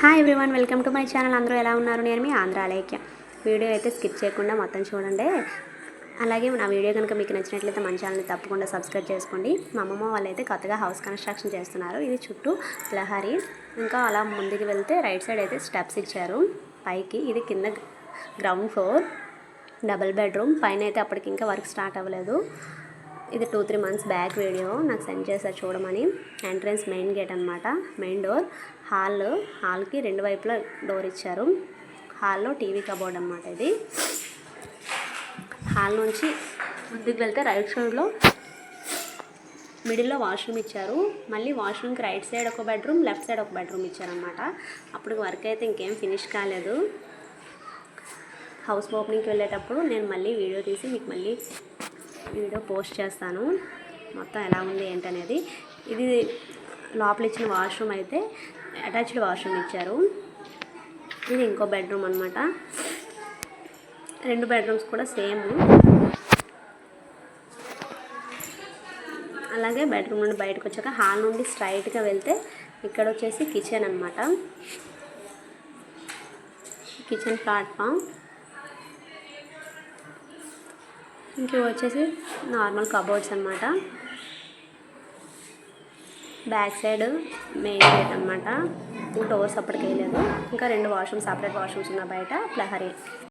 Hi everyone welcome to my channel అందరూ ఎలా ఉన్నారు? నేను మీ ఆంధ్ర అలేఖ్య వీడియో అయితే స్కిప్ చేయకుండా మొత్తం చూడండి. అలాగే నా వీడియో కనుక మీకు నచ్చినట్లయితే మన ఛానల్ని తప్పకుండా సబ్స్క్రైబ్ చేసుకోండి. మా అమ్మమ్మ వాళ్ళు అయితే కొత్తగా హౌస్ కన్స్ట్రక్షన్ చేస్తున్నారు. ఇది చుట్టూ లహరి. ఇంకా అలా ముందుకు వెళ్తే రైట్ సైడ్ అయితే స్టెప్స్ ఇచ్చారు. పైకి ఇది కింద గ్రౌండ్ ఫ్లోర్ డబుల్ బెడ్రూమ్ పైన అయితే అప్పటికి ఇంకా వర్క్ స్టార్ట్ అవ్వలేదు. ఇది two three months back video. నాకు సెండ్ చేశారు చూడమని. ఎంట్రన్స్ మెయిన్ గేట్ అనమాట మెయిన్ డోర్. హాల్. హాల్కి రెండు వైపులా డోర్ ఇచ్చారు. హాల్లో టీవీ కబోర్డ్ అనమాట ఇది. హాల్ నుంచి ముందుకు వెళ్తే రైట్ సైడ్లో మిడిల్లో వాష్రూమ్ ఇచ్చారు. మళ్ళీ వాష్రూమ్కి రైట్ సైడ్ ఒక బెడ్రూమ్ లెఫ్ట్ సైడ్ ఒక బెడ్రూమ్ ఇచ్చారనమాట అప్పుడు వర్క్ అయితే ఇంకేం ఫినిష్ కాలేదు. హౌస్ ఓపెనింగ్కి వెళ్ళేటప్పుడు నేను మళ్ళీ వీడియో తీసి మీకు మళ్ళీ వీడియో పోస్ట్ చేస్తాను. మొత్తం ఎలా ఉంది ఏంటనేది. ఇది లోపల ఇచ్చిన వాష్రూమ్ అయితే అటాచ్డ్ వాష్రూమ్ ఇచ్చారు. ఇది ఇంకో బెడ్రూమ్ అనమాట రెండు బెడ్రూమ్స్ కూడా సేమ్. అలాగే బెడ్రూమ్ నుండి బయటకు వచ్చాక హాల్ నుండి స్ట్రైట్గా వెళ్తే ఇక్కడ వచ్చేసి కిచెన్ అనమాట కిచెన్ ప్లాట్ఫామ్. ఇంక వచ్చేసి నార్మల్ కబోర్డ్స్ అనమాట బ్యాక్ సైడ్ మెయిన్ గేట్ అనమాట డోర్స్ అప్పటికి వేయలేదు ఇంకా రెండు వాష్రూమ్స్ సపరేట్ వాష్రూమ్స్ ఉన్న బయట. ప్లహరీ.